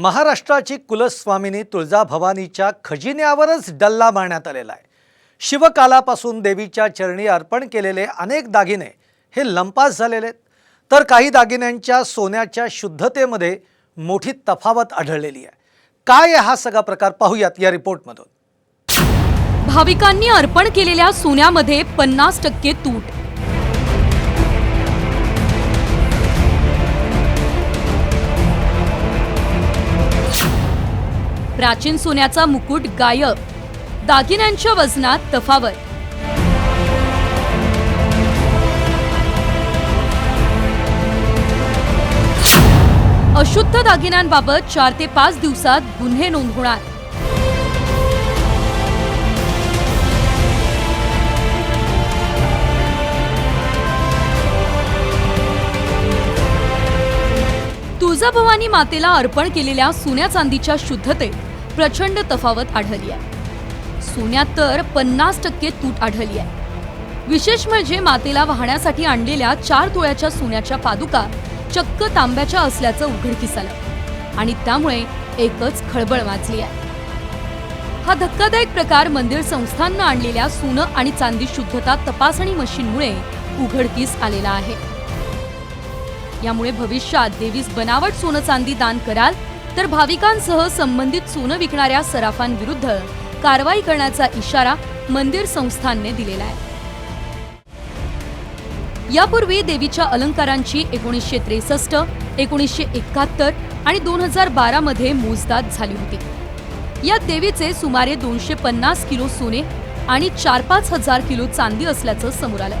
महाराष्ट्राची कुलस्वामिनी तुळजाभवानीच्या खजिन्यावरच डल्ला मारण्यात आलेला आहे. शिवकालापासून देवीच्या चरणी अर्पण केलेले अनेक दागिने हे लंपास झालेले आहेत. तर काही दागिन्यांच्या सोन्याच्या शुद्धतेमध्ये मोठी तफावत आढळलेली आहे. काय हा सगळा प्रकार पाहूयात या रिपोर्टमधून. भाविकांनी अर्पण केलेल्या सोन्यामध्ये पन्नास टक्के तूट. प्राचीन सोन्याचा मुकुट गायब. दागिन्यांच्या वजनात तफावत. अशुद्ध दागिन्यांबाबत चार ते पाच दिवसात गुन्हे नोंद होणार तुळजाभवानी मातेला अर्पण केलेल्या सोन्या चांदीच्या शुद्धतेत. प्रचंड तफावत आढळली आहे. सोन्यात तर पन्नास टक्के तूट आढळली आहे. विशेष म्हणजे मातेला वाहण्यासाठी आणलेल्या चार तोळ्याच्या सोन्याच्या पादुका चक्क तांब्याच्या असल्याचं उघडकीस आलं आणि त्यामुळे एकच खळबळ माजली आहे. हा धक्कादायक प्रकार मंदिर संस्थांनं आणलेल्या सोनं आणि चांदी शुद्धता तपासणी मशीनमुळे उघडकीस आलेला आहे. यामुळे भविष्यात देवीस बनावट सोनं चांदी दान कराल तर भाविकांसह संबंधित सोनं विकणाऱ्या सराफांविरुद्ध कारवाई करण्याचा इशारा मंदिर संस्थानने दिलेला आहे. यापूर्वी देवीच्या अलंकारांची एकोणीसशे त्रेसष्ट एकोणीसशे एकाहत्तर आणि दोन हजार बारा मध्ये मोजदाद झाली होती. यात देवीचे सुमारे दोनशे पन्नास किलो सोने आणि चार पाच हजार किलो चांदी असल्याचं समोर आलं.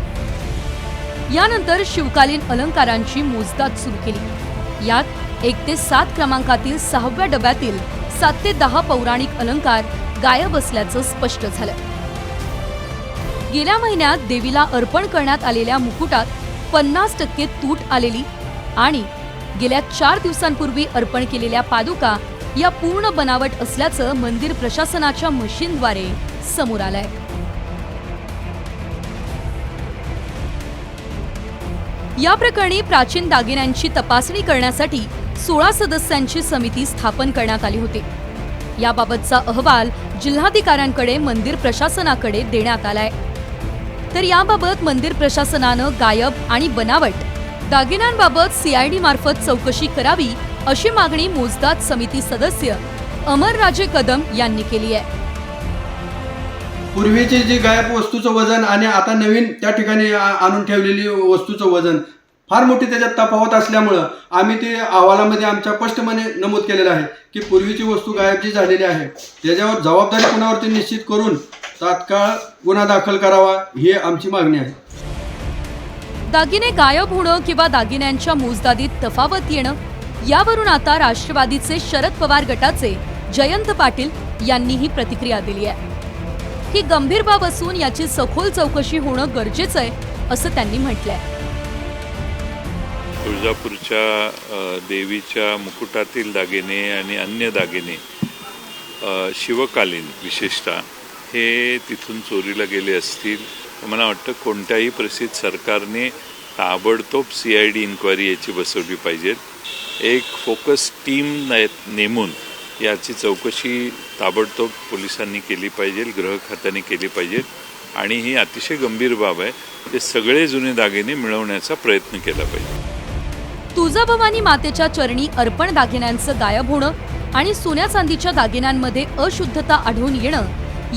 यानंतर शिवकालीन अलंकारांची मोजदाद सुरू केली. यात एक ते सात क्रमांकातील सहाव्या डब्यातील सात ते दहा पौराणिक अलंकार गायब असल्याचं स्पष्ट झालं. गेल्या महिन्यात देवीला अर्पण करण्यात आलेल्या मुकुटात पन्नास टक्के तूट आलेली आणि गेल्या चार दिवसांपूर्वी अर्पण केलेल्या पादुका या पूर्ण बनावट असल्याचं मंदिर प्रशासनाच्या मशीनद्वारे समोर आलंय. या प्रकरणी प्राचीन दागिन्यांची तपासणी करण्यासाठी सोळा सदस्यांची समिती स्थापन करण्यात आली होती. याबाबतचा अहवाल जिल्हाधिकाऱ्यांकडे मंदिर प्रशासनाकडे देण्यात आलाय. तर याबाबत मंदिर प्रशासनानं गायब आणि बनावट दागिन्यांबाबत सीआयडी मार्फत चौकशी करावी अशी मागणी मोजदाद समिती सदस्य अमरराजे कदम यांनी केली आहे. पूर्वीचे जे गायब वस्तूचं वजन आणि आता नवीन त्या ठिकाणी आणून ठेवलेली वस्तूचं वजन फार मोठी त्याच्यात तफावत असल्यामुळं आम्ही ते अहवालामध्ये आमच्या स्पष्टपणे नमूद केलेलं आहे की पूर्वीची वस्तू गायब जी झालेली आहे त्याच्यावर जबाबदारी कुणावरती निश्चित करून तात्काळ गुन्हा दाखल करावा ही आमची मागणी आहे. दागिने गायब होणं किंवा दागिन्यांच्या मोजदादीत तफावत येणं यावरून आता राष्ट्रवादीचे शरद पवार गटाचे जयंत पाटील यांनी ही प्रतिक्रिया दिली आहे. ही गंभीर बाब असून याची सखोल चौकशी होणं गरजेचं आहे असं त्यांनी म्हटलंय. तुळजापूरच्या देवीच्या मुकुटातील दागिने आणि अन्य दागिने शिवकालीन विशेषतः हे तिथून चोरीला गेले असतील. मला वाटतं कोणत्याही प्रसिद्ध सरकारने ताबडतोब सी आय डी इन्क्वायरी याची बसवली पाहिजेत. एक फोकस टीम नेमून याची चौकशी ताबडतोब पोलिसांनी केली पाहिजे गृह खात्याने केली पाहिजे आणि ही अतिशय गंभीर बाब आहे. ते सगळे जुने दागिने मिळवण्याचा प्रयत्न केला पाहिजे. तुळजाभवानी मातेच्या चरणी अर्पण दागिन्यांचं गायब होणं आणि सोन्या चांदीच्या दागिन्यांमध्ये अशुद्धता आढळून येणं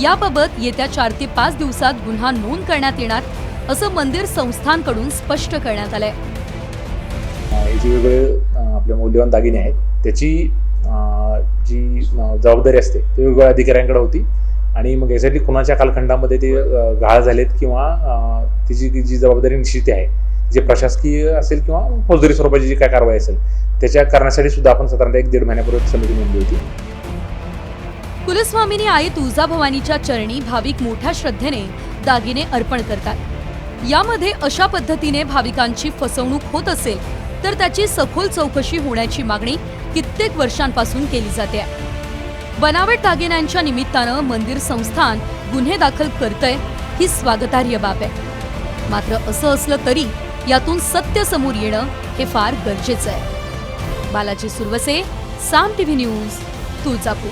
याबाबत येत्या चार ते पाच दिवसात गुन्हा नोंद करण्यात येणार असं मंदिर संस्थांकडून स्पष्ट करण्यात आलंय. हे जे वेगवेगळे आपले मौल्यवान दागिने आहेत त्याची जी जबाबदारी असते ती वेगवेगळ्या अधिकाऱ्यांकडे होती. आणि मग यासाठी कुणाच्या कालखंडामध्ये ते गाळ गहाळ झालेत किंवा तिची जी जबाबदारी निश्चित आहे जे प्रशासकीय असेल किंवा फौजदारी स्वरूपाची जी काय कारवाई असेल त्याच्या करण्यासाठी सुद्धा आपण साधारणतः एक दीड महिन्यापूर्वी समिती नेमली होती. कुलस्वामिनी आई तुळजाभवानीच्या चरणी भाविक मोठ्या श्रद्धेने दागिने अर्पण करतात. यामध्ये अशा पद्धतीने भाविकांची फसवणूक होत असेल तर त्याची सखोल चौकशी होण्याची मागणी कित्येक वर्षांपासून केली जाते. बनावट दागिन्यांच्या निमित्तानं मंदिर संस्थान गुन्हे दाखल करतंय ही स्वागतार्ह बाब आहे. मात्र असं असलं तरी यातून सत्य समोर येणं हे फार गरजेचं आहे. Balaji Suravase Saam TV news Tuljapur.